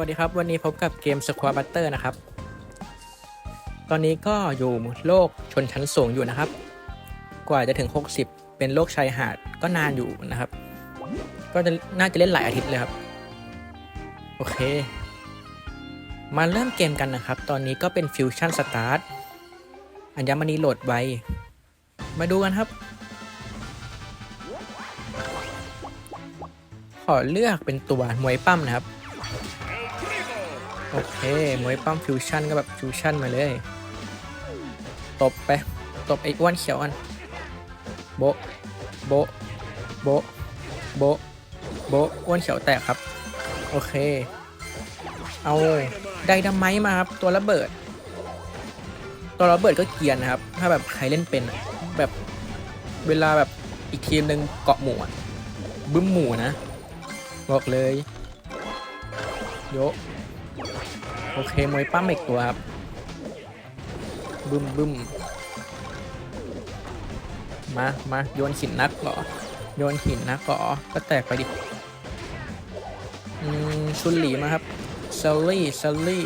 วัสดีครับ วันนี้พบกับเกม Square Butter นะครับ ตอนนี้ก็อยู่โลกชนชั้นสูงอยู่นะครับ กว่าจะถึง 60 เป็นโลกชายหาดก็นานอยู่นะครับ ก็จะน่าจะเล่นหลายอาทิตย์เลยครับ โอเค มาเริ่มเกมกันนะครับ ตอนนี้ก็เป็น Fusion Start อัญมณีโหลดไว มาดูกันครับ ขอเลือกเป็นตัวมวยปั้มนะครับ โอเคมวยปั้มฟิวชั่นก็แบบฟิวชั่นมาเลย ตบไป ตบไอ้อ้วนเขียวอันโบโบโบโบโบอ้วนเขียวแตกครับ โอเค เอาไดนาไมต์มาครับ ตัวระเบิด ตัวระเบิดก็เกียนนะครับ ถ้าแบบใครเล่นเป็นแบบเวลาแบบอีกทีมหนึ่งเกาะหมูอะบึ้มหมูนะ บอกเลย โยะ โอเคมวยปั้มอีกตัวครับ บึ้มบึ้มมามาโยนหินนักเหรอ โยนหินนักเหรอ ก็แตกไปดิอืมชุนหลีมาครับเซลลี่เซลลี่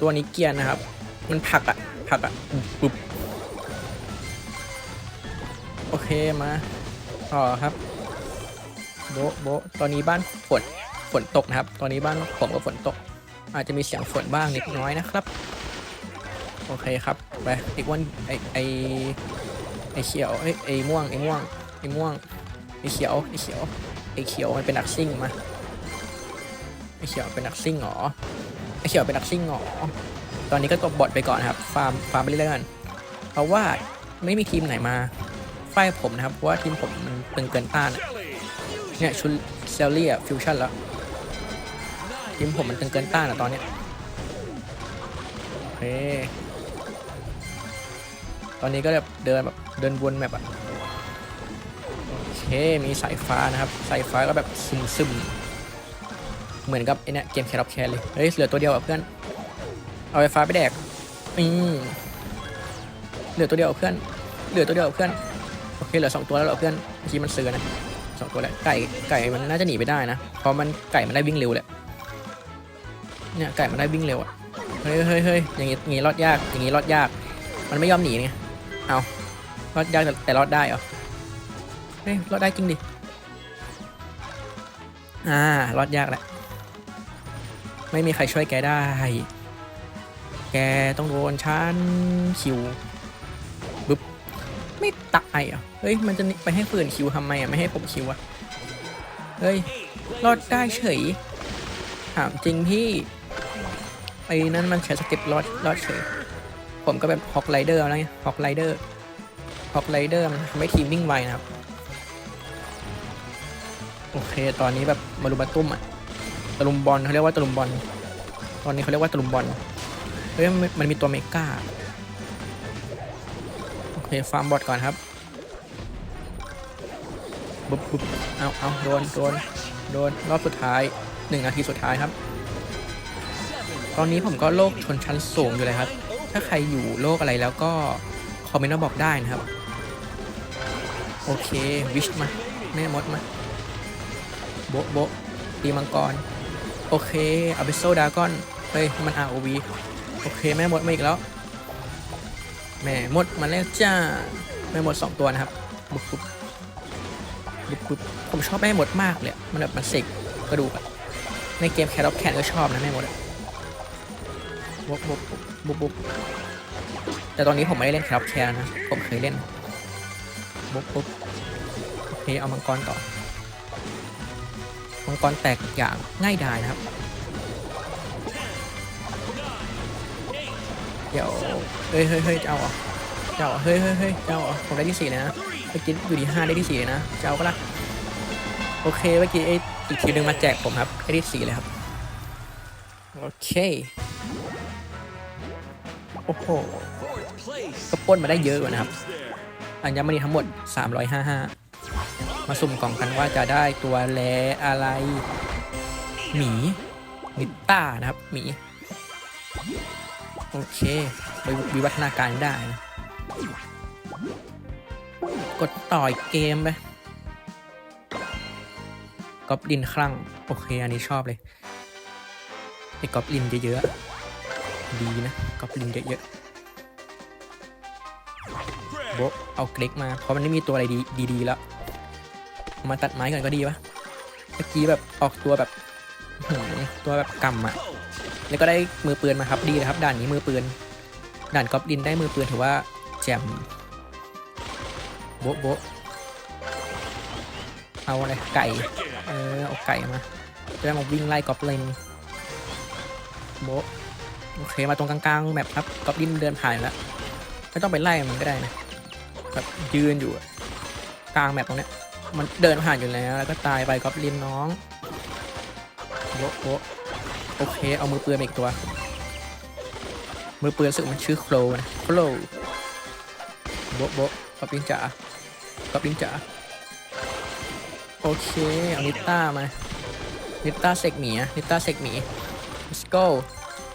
ตัวนี้เกียร์นะครับ มันผักอะผักอะปุ๊บโอเคมาต่อครับ โบโบตอนนี้บ้านฝนฝนตกนะครับ ตอนนี้บ้านผมก็ฝนตก อาจจะมีเสียงฝนบ้างเล็กน้อยนะครับ โอเคครับ ไปอีกวันไอไอไอเขียวไอไอม่วงไอม่วงไอม่วงไอเขียวไอเขียวไอเขียวมันเป็นนักซิ่งมาไอเขียวเป็นนักซิ่งเหรอไอเขียวเป็นนักซิ่งเหรอตอนนี้ก็ตบบอทไปก่อนครับ ฟาร์มฟาร์มไปเรื่อยๆกันเพราะว่าไม่มีทีมไหนมาไฟผมนะครับเพราะว่าทีมผมมันตึงเกินต้านเนี่ยชุดเซลลี่อะฟิวชั่นแล้ว ทีมผมมันตึงเกินต้านอะตอนเนี้ยโอเคตอนนี้ก็แบบเดินแบบเดินวนแบบอะโอเคมีสายฟ้านะครับสายฟ้าก็แบบซึมซึมเหมือนกับไอเนี้ยเกมแคร์อแคร์เลยเฮ้ยเหลือตัวเดียวอะเพื่อนเอาไฟฟ้าไปแดกอืมเหลือตัวเดียวอะเพื่อน เหลือตัวเดียวอะเพื่อน โอเคเหลือสองตัวแล้วเหรอเพื่อนเมื่อกี้มันเสือนะสองตัวแล้วไก่ไก่มันน่าจะหนีไปได้นะ เพราะมันไก่มันได้วิ่งเร็วแหละ เนี่ยไก่มันได้วิ่งเร็วอะเฮ้ยเฮ้ยเฮ้ยอย่างงี้อย่างงี้รอดยากอย่างงี้รอดยาก มันไม่ยอมหนีไงเอารอดยากแต่แต่รอดได้เหรอเฮ้ยรอดได้จริงดิอ่ารอดยากแหละไม่มีใครช่วยแกได้ แกต้องโดนชั้นคิวบึ๊บไม่ตายอะเฮ้ยมันจะไปให้ฝืนคิวทำไมอะไม่ให้ผมคิวอะเฮ้ยรอดได้เฉยถามจริงพี่ ไอ้นั่นมันใช้สเต็ปรอดรอดเฉยผมก็แบบฮอกไรเดอร์อะไรเงี้ยฮอกไรเดอร์ฮอกไรเดอร์มันทำให้ทีมวิ่งไวนะครับ โอเค ตอนนี้แบบมารุมมาตุ้มอะตะลุมบอลเขาเรียกว่าตะลุมบอล ตอนนี้เขาเรียกว่าตะลุมบอล เฮ้ยมันมันมีตัวเมกาโอเคฟาร์มบอทก่อนครับบุ๊บบุ๊บเอาเอาโดนโดนโดนรอบสุดท้ายหนึ่งนาทีสุดท้ายครับ อนนี้ผมก็โลกชนชั้นสูงอยู่เลยครับ ถ้าใครอยู่โลกอะไรแล้วก็คอมเมนต์มาบอกได้นะครับ โอเควิชมา แม่มดมาโบะโบะตีมังกร โอเคเอาเบโซดากอนเฮ้ยมัน ROV โอเคแม่มดมาอีกแล้ว แม่มดมาแล้วจ้า แม่มดสองตัวนะครับบุ๊บบุ๊บบุ๊บบุบผมชอบแม่มดมากเลยมันแบบมันเสกกระดูกอะในเกมแคทออฟแคนก็ชอบนะแม่มดอะ บบบบบบบแต่ตอนนี้ผมไม่ได้เล่นคทออฟแคนนะ ผมเคยเล่นบุ๊บบุ๊บโอเคเอามังกรต่อ มังกรแตกอย่างง่ายดายนะครับ เดี๋ยว เฮ้ยเฮ้ยเฮ้ยจะเอาเหรอจะเอาเหรอเฮ้ยเฮ้ยเฮ้ยจะเอาเหรอผมได้ที่สี่เลยนะเมื่อกี้อยู่ที่ห้าได้ที่สี่เลยนะจะเอาก็ละโอเคเมื่อกี้ไอ้อีกทีหนึงมาแจกผมครับได้ที่สี่เลยครับ โอเค อ้โหก็ป้นมาได้เยอะกว่านะครับอัญมณีทั้งหมด 355 มาสุ่มกล่องกันว่าจะได้ตัวแลอะไร หมีนิต้านะครับ หมี โอเคไปวิวัฒนาการได้นะกดต่อยเกมไปกอบดินคลั่ง โอเค อันนี้ชอบเลยไอ้กอบลินเยอะๆ ดีนะกอบลินเยอะๆโบะเอาเกร็กมา เพราะมันไม่มีตัวอะไรดีดีๆแล้วเอามาตัดไม้ก่อนก็ดีวะเมื่อกี้แบบออกตัวแบบอื้อหือตัวแบบกำอะแล้วก็ได้มือปืนมาครับดีนะครับ ด่านนี้มือปืน ด่านกอบลินได้มือปืนถือว่าแจ่มโบะโบะเอาอะไรไก่ เออเอาไก่มาจะได้มาวิ่งไล่กอบลินโบะ โอเคมาตรงกลางๆแบบครับกอบลินเดินผ่านแล้วไม่ต้องไปไล่มันก็ได้นะแบบยืนอยู่กลางแบบตรงเนี้ยมันเดินผ่านอยู่แล้วแล้วก็ตายไปกอบลินน้องโบะโบะโอเค เอามือปืนอีกตัว มือปืนสึกมันชื่อโคลนะโคลโบะโบะกอบลินจ๋ากอบลินจ๋าโอเคเอานิต้ามานิต้าเซกหมีนิต้าเซกหมี let's go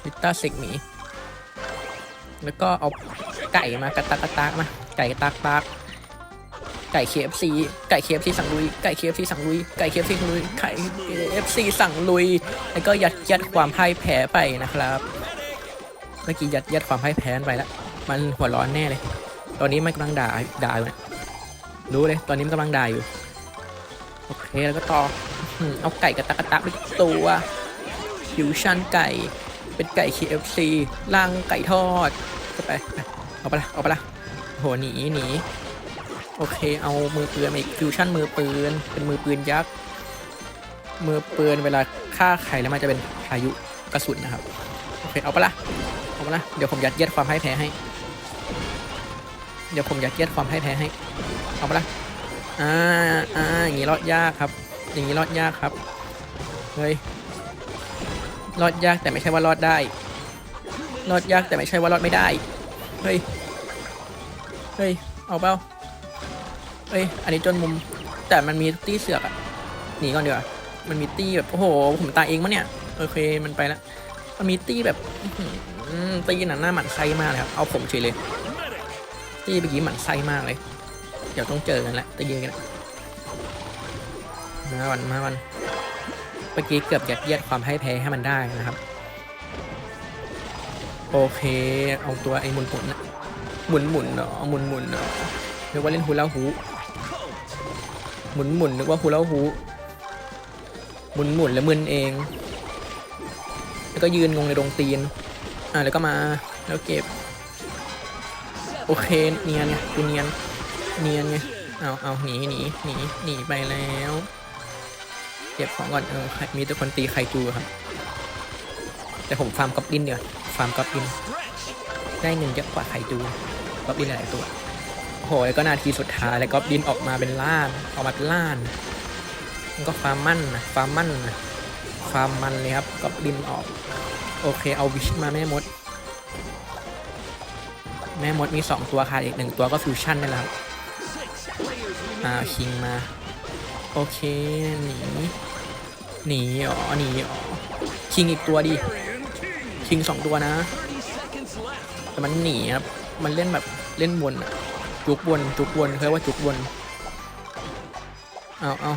นิต้าเซกหมี แล้วก็เอาไก่มากระตักกระตักมา ไก่กระตักตักไก่ KFC ไก่ KFC สั่งลุย ไก่ KFC สั่งลุย ไก่ KFC สั่งลุย ไก่ KFC สั่งลุย แล้วก็ยัดยัดความพ่ายแพ้ไปนะครับ เมื่อกี้ยัดยัดความพ่ายแพ้ไปแล้ว มันหัวร้อนแน่เลย ตอนนี้มันกำลังด่าด่าอยู่นะรู้เลย ตอนนี้มันกำลังด่าอยู่ โอเค แล้วก็ต่อ เอาไก่กระตักกระตักไปตัวฟิวชั่นไก่ เป็นไก่ KFC ล่างไก่ทอดก็ไปไปเอาไปละเอาไปละโหหนีหนีโอเค เอามือปืนมาอีกฟิวชั่นมือปืน เป็นมือปืนยักษ์ มือปืนเวลาฆ่าใครแล้วมันจะเป็นพายุกระสุนนะครับ โอเค เอาไปละเอาไปละเดี๋ยวผมยัดเยียดความให้แพ้ให้ เดี๋ยวผมยัดเยียดความให้แพ้ให้ เอาไปละอ่าอ่าอย่างนี้รอดยากครับ อย่างนี้รอดยากครับ เฮ้ย รอดยากแต่ไม่ใช่ว่ารอดได้ รอดยากแต่ไม่ใช่ว่ารอดไม่ได้ เฮ้ย เฮ้ย เอาเปล่าเฮ้ย อันนี้จนมุม แต่มันมีตี้เสือกอะหนีก่อนดีกว่ามันมีตี้แบบโอ้โห ผมตายเองมะเนี่ย โอเค มันไปแล้ว มันมีตี้แบบอื้อหือตี้น่ะหน้าหมันไส้มากเลยครับ เอาผมเฉยเลย ตี้เมื่อกี้หมันไส้มากเลย เดี๋ยวต้องเจอกันละตีกันอะมาวันมาวัน เมื่อกี้เกือบยัดเยียดความให้แพ้ให้มันได้นะครับ โอเค เอาตัวไอ้หมุนหมุนหมุนหมุนเนาะหมุนหมุนเนาะนึกว่าเล่นฮูลาฮูหมุนหมุนนึกว่าฮูลาฮูหมุนหมุนแล้วมึนเอง แล้วก็ยืนงงในดงตีน อ่าแล้วก็มาแล้วเก็บ โอเคเนียนไงกูเนียนเนียนไงเอาเอาหนีหนีหนีหนีไปแล้ว เก็บของก่อนเออมีแต่คนตีไคจูครับ แต่ผมฟาร์มกอบลินเดียวฟาร์มกอบลิน ได้เงินเยอะกว่าไคจูกอบลินหลายตัวโอ้โหแล้วก็นาทีสุดท้ายแล้วกอบลินออกมาเป็นล้านออกมาเป็นล้านมันก็ฟาร์มมั่นนะฟาร์มมั่นนะฟาร์มมันเลยครับกอบลินออก โอเคเอาวิชมาแม่มด แม่มดมี2ตัวค่ะอีกหนึ่งตัวก็ฟิวชั่นนี่แหละครับอ่าคิงมา โอเค หนี หนีอ๋อหนีอ๋อคิงอีกตัวดิ คิงสองตัวนะ แต่มันหนีครับ มันเล่นแบบเล่นวนอะจุกวนจุกวนเขาเรียว่าจุกวนเอาเอา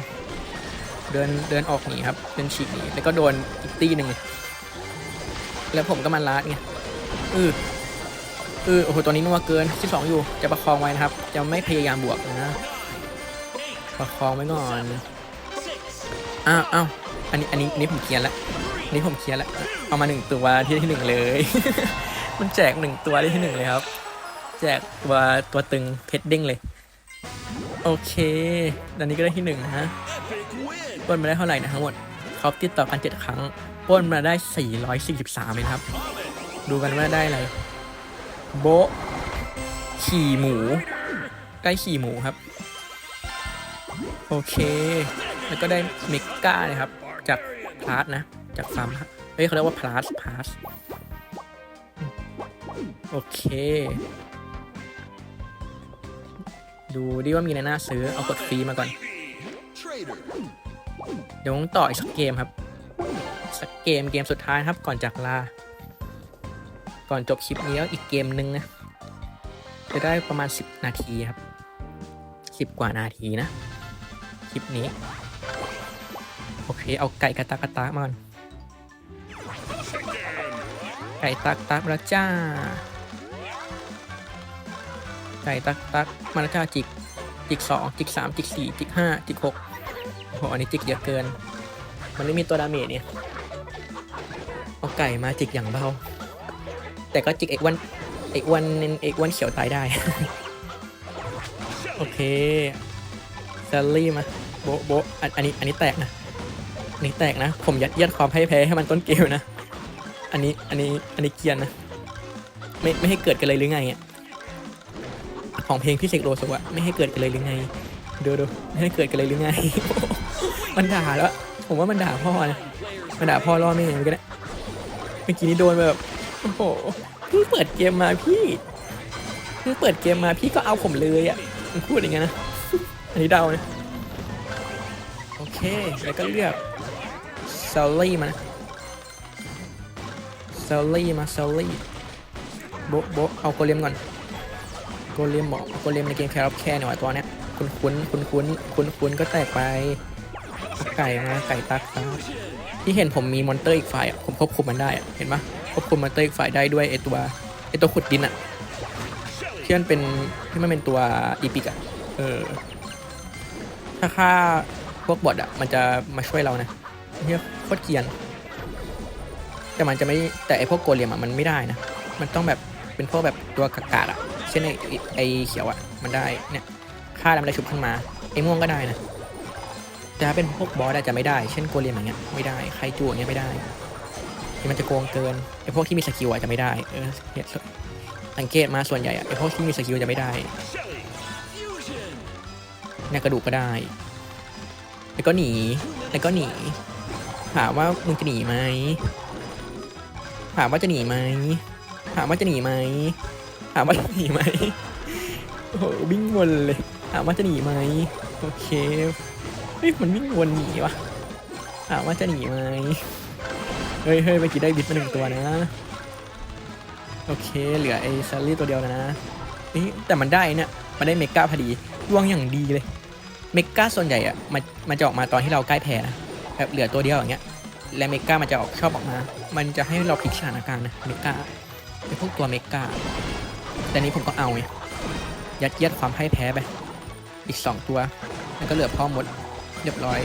เดินเดินออกหนีครับ เดินฉีกหนี แล้วก็โดนอีกตีหนึ่ง แล้วผมก็มาลาดไงอือเออโอ้โหตัวนี้นัวเกินที่สองอยู่ จะประคองไว้นะครับ จะไม่พยายามบวกนะ ประคองไว้ก่อนอ้าวอ้าวอันนี้อันนี้อันนี้ผมเคลียร์แล้วนนี้ผมเคลียร์แล้วเอามาหนึ่งตัวที่ที่หนึ่งเลย มันแจกหนึ่งตัวที่ที่หนึ่งเลยครับ แจกตัวตัวตึงเพชรเด้งเลย โอเคตอนนี้ก็ได้ที่หนึ่งนะฮะป้นมาได้เท่าไหร่นะทั้งหมดเขาติดต่อกันเจ็ดครั้งป้นมาได้ 443เลยครับ ดูกันว่าได้อะไรโบขี่หมู ใกล้ขี่หมูครับ โอเค แล้วก็ได้เมกานะครับ จากพลาสนะ จากฟาร์มเฮ้ยเขาเรียกว่าพลาสพลาสโอเค ดูดิว่ามีอะไรน่าซื้อ เอากดฟรีมาก่อน เดี๋ยวต้องต่ออีกสักเกมครับ สักเกมเกมสุดท้ายครับก่อนจากลา ก่อนจบคลิปนี้แล้วอีกเกมหนึ่งนะ จะได้ประมาณ 10 นาทีครับ 10 กว่านาทีนะ คลิปนี้ โอเค เอาไก่กระตากกระตามาก่อนไก่ตักตักมาแล้วจ้า ไก่ตักตักมาแล้วจ้าจิก จิกสองจิกสามจิกสี่จิกห้าจิกหกโอ้โหอันนี้จิกเยอะเกิน มันไม่มีตัวดาเมจเนี่ย เอาไก่มาจิกอย่างเบา แต่ก็จิกเอกวันเอกวันเอกวันเขียวตายได้ โอเค ซลลี่มาโบโบอันนี้อันนี้แตกนะอันนี้แตกนะ ผมยัดเยียดความให้แพ้ให้มันต้นเกมนะ อันนี้อันนี้อันนี้เกียนนะ ไม่ไม่ให้เกิดกันเลยหรือไงอะของเพลงพี่เสกโลสวะไม่ให้เกิดกันเลยหรือไงดูดูไม่ให้เกิดกันเลยหรือไง มันด่าแล้ว ผมว่ามันด่าพ่อนะมันด่าพ่อล่อแม่เหมือนกันนะเมื่อกี้นี้โดนแบบโอ้โหเพิ่งเปิดเกมมาพี่เพิ่งเปิดเกมมาพี่ก็เอาผมเลยอะพูดอย่างเงี้ยนะ อันนี้เดานะโอเค แล้วก็เลือกซลลี่มานะซลลี่มาซลลี่โบะโบะเอาโกเลมก่อนโกเลมบอกโกเลมในเกมแคร์แคร์หน่อยตัวเนี้ยคุ้นคุ้นคุ้นคุ้นคุ้นคุ้นก็แตกไป ไก่มาไก่ตักตักที่เห็นผมมีมอนเตอร์อีกฝ่ายผมควบคุมมันได้เห็นปะควบคุมมอนเตอร์อีกฝ่ายได้ด้วยไอตัวไอตัวขุดดินอะที่มันเป็นที่มันเป็นตัวอีพิกอะเออ ถ้าฆ่าพวกบอทอะ มันจะมาช่วยเรานะเฮียโคตรเกียน แต่มันจะไม่แต่ไอพวกโกเลียมอะมันไม่ได้นะ มันต้องแบบเป็นพวกแบบตัวกากาอะ เช่นไอไอเขียวอะ มันได้เนี่ยฆ่าแล้วมันได้ชุบขึ้นมาไอม่วงก็ได้นะแต่ถ้าเป็นพวกบอสอะจะไม่ได้ เช่นโกเลียมอย่างเงี้ยไม่ได้ใครจูอย่างเงี้ยไม่ได้ที่มันจะโกงเกินไอพวกที่มีสกิลอะจะไม่ได้เออสังเกตมาส่วนใหญ่อะไอพวกที่มีสกิลจะไม่ได้ เนี่ยกระดูกก็ได้ แล้วก็หนี แล้วก็หนี ถามว่ามึงจะหนีไหม ถามว่าจะหนีไหม ถามว่าจะหนีไหม ถามว่าจะหนีไหม โอ้วิ่งวนเลย ถามว่าจะหนีไหม โอเค เฮ้ย มันวิ่งวนหนีวะถามว่าจะหนีไหม เฮ้ยเฮ้ยเมื่อกี้ได้บิดมาหนึ่งตัวนะ โอเค เหลือไอ้ซารี่ตัวเดียวนะเอ๊ะแต่มันได้เนี่ย มันได้เมกาพอดีดวงอย่างดีเลย เมกาส่วนใหญ่อะมันมันจะออกมาตอนที่เราใกล้แพ้นะแบบเหลือตัวเดียวอย่างเงี้ยและเมกามันจะออกชอบออกมา มันจะให้เราพลิกสถานการณ์นะเมกาไอพวกตัวเมกาแต่นี้ผมก็เอาไงยัดเยียดความพ่ายแพ้ไปอีกสองตัว แล้วก็เหลือพ่อมดเรียบร้อย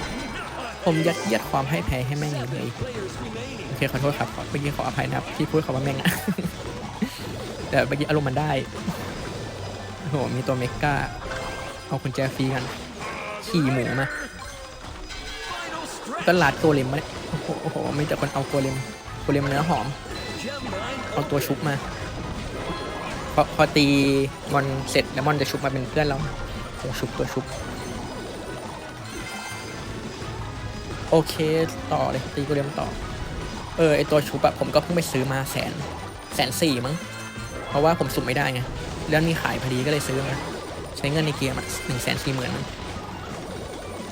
ผมยัดเยียดความพ่ายแพ้ให้แม่งเลยโอเคขอโทษครับขอเมื่อกี้ขออภัยนะครับที่พูดคำว่าแม่งอะแต่เมื่อกี้อารมณ์มันได้โอ้โหมีตัวเมกาเอากุญแจฟรีกัน ขี่หมูมาก็ลาดโกเลมมาเนี่ยโอ้โหโอ้โหไม่แต่คนเอาโกเลมโกเลมเนื้อหอม เอาตัวชุบมา พอพอตีมอนเสร็จแล้วมอนจะชุบมาเป็นเพื่อนเราตัวชุบตัวชุบ โอเคต่อเลยตีโกเลมต่อ เออไอตัวชุบอะผมก็เพิ่งไปซื้อมาแสนแสนสี่มั้ง เพราะว่าผมสุ่มไม่ได้ไง แล้วมีขายพอดีก็เลยซื้อมาใช้เงินในเกมอะหนึ่งแสนสี่หมื่นมั้ง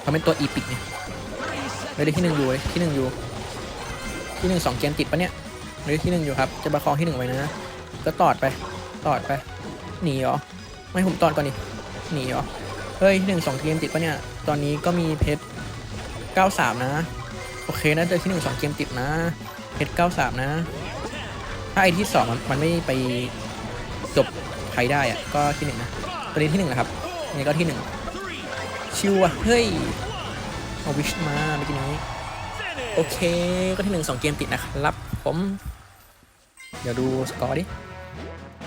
เขาเป็นตัวอีพิกไงไม่ได้ที่หนึ่งอยู่เลยที่หนึ่งอยู่ ที่หนึ่งสองเกมติดปะเนี่ยไม่ได้ที่หนึ่งอยู่ครับ จะประคองที่หนึ่งไว้นะ ก็ตอดไป ตอดไป หนีเหรอ ไม่ผมตอดก่อนดิหนีเหรอ เฮ้ยที่หนึ่งสองเกมติดปะเนี่ย ตอนนี้ก็มีเพชรเก้าสามนะ โอเคนะเจอที่หนึ่งสองเกมติดนะ เพชรเก้าสามนะ ถ้าไอที่สองมันมันไม่ไปจบใครได้อะก็ที่หนึ่งนะตอนนี้ที่หนึ่งนะครับนี่ก็ที่หนึ่ง ชิวอะเฮ้ยเอาวิชมาเมื่อกี้นี้โอเคก็ที่หนึ่งสองเกมติดนะครับผมเดี๋ยวดูสกอร์ดิ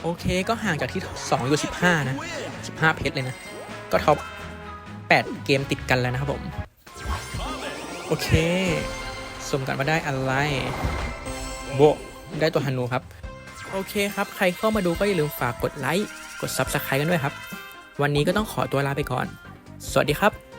โอเคก็ห่างจากที่สองยู่สิบห้านะสิบห้าเพชรเลยนะ ก็ท็อปแปดเกมติดกันแล้วนะครับผม โอเคสมกันมาได้อะไร โบ ได้ตัวฮันนูครับ โอเคครับ ใครเข้ามาดูก็อย่าลืมฝากกดไลค์ กด Subscribe กันด้วยครับ วันนี้ก็ต้องขอตัวลาไปก่อน สวัสดีครับ